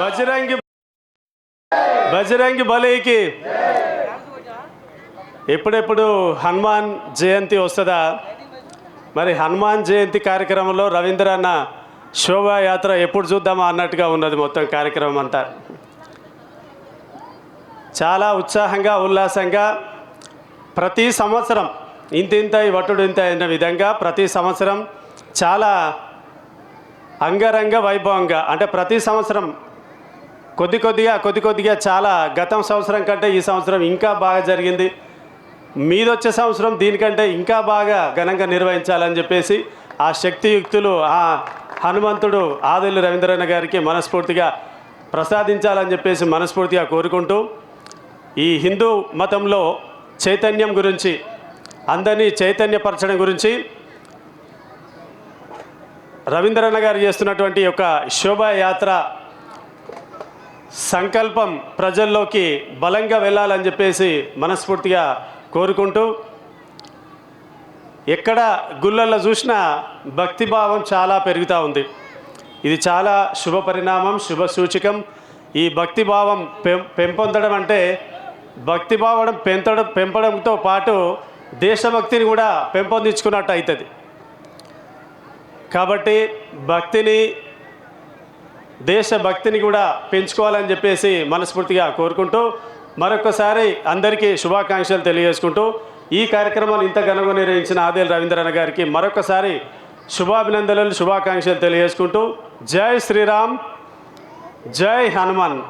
బజరంగి బజరంగి బలికి ఎప్పుడెప్పుడు హనుమాన్ జయంతి వస్తుందా? మరి హనుమాన్ జయంతి కార్యక్రమంలో రవీంద్ర అన్న శోభాయాత్ర ఎప్పుడు చూద్దామా అన్నట్టుగా ఉన్నది మొత్తం కార్యక్రమం అంతా. చాలా ఉత్సాహంగా ఉల్లాసంగా ప్రతి సంవత్సరం ఇంత ఇంత ఈ వట్టుడు ఇంత అయిన విధంగా ప్రతి సంవత్సరం చాలా అంగరంగ వైభవంగా అంటే ప్రతి సంవత్సరం కొద్ది కొద్దిగా కొద్ది కొద్దిగా చాలా గతం సంవత్సరం కంటే ఈ సంవత్సరం ఇంకా బాగా జరిగింది. మీదొచ్చే సంవత్సరం దీనికంటే ఇంకా బాగా ఘనంగా నిర్వహించాలని చెప్పేసి ఆ శక్తియుక్తులు ఆ హనుమంతుడు ఆదిల్లు రవీంద్రన్న గారికి మనస్ఫూర్తిగా ప్రసాదించాలని చెప్పేసి మనస్ఫూర్తిగా కోరుకుంటూ ఈ హిందూ మతంలో చైతన్యం గురించి అందరినీ చైతన్యపరచడం గురించి రవీంద్రన్న గారు చేస్తున్నటువంటి యొక్క శోభాయాత్ర సంకల్పం ప్రజల్లోకి బలంగా వెళ్ళాలని చెప్పేసి మనస్ఫూర్తిగా కోరుకుంటూ ఎక్కడ గుళ్ళల్లో చూసినా భక్తిభావం చాలా పెరుగుతూ ఉంది. ఇది చాలా శుభ పరిణామం శుభ సూచకం. ఈ భక్తిభావం పెం పెంపొందడం అంటే భక్తిభావం పెంచడం పెంపడంతో పాటు దేశభక్తిని కూడా పెంపొందించుకున్నట్టు అవుతుంది కాబట్టి భక్తిని దేశభక్తిని కూడా పెంచుకోవాలని చెప్పేసి మనస్ఫూర్తిగా కోరుకుంటూ మరొకసారి అందరికీ శుభాకాంక్షలు తెలియజేసుకుంటూ ఈ కార్యక్రమాన్ని ఇంత ఘనంగా నిర్వహించిన ఆదేల్ రవీంద్రనాథ్ గారికి మరొకసారి శుభాభినందనలు శుభాకాంక్షలు తెలియజేసుకుంటూ జై శ్రీరామ్ జై హనుమాన్.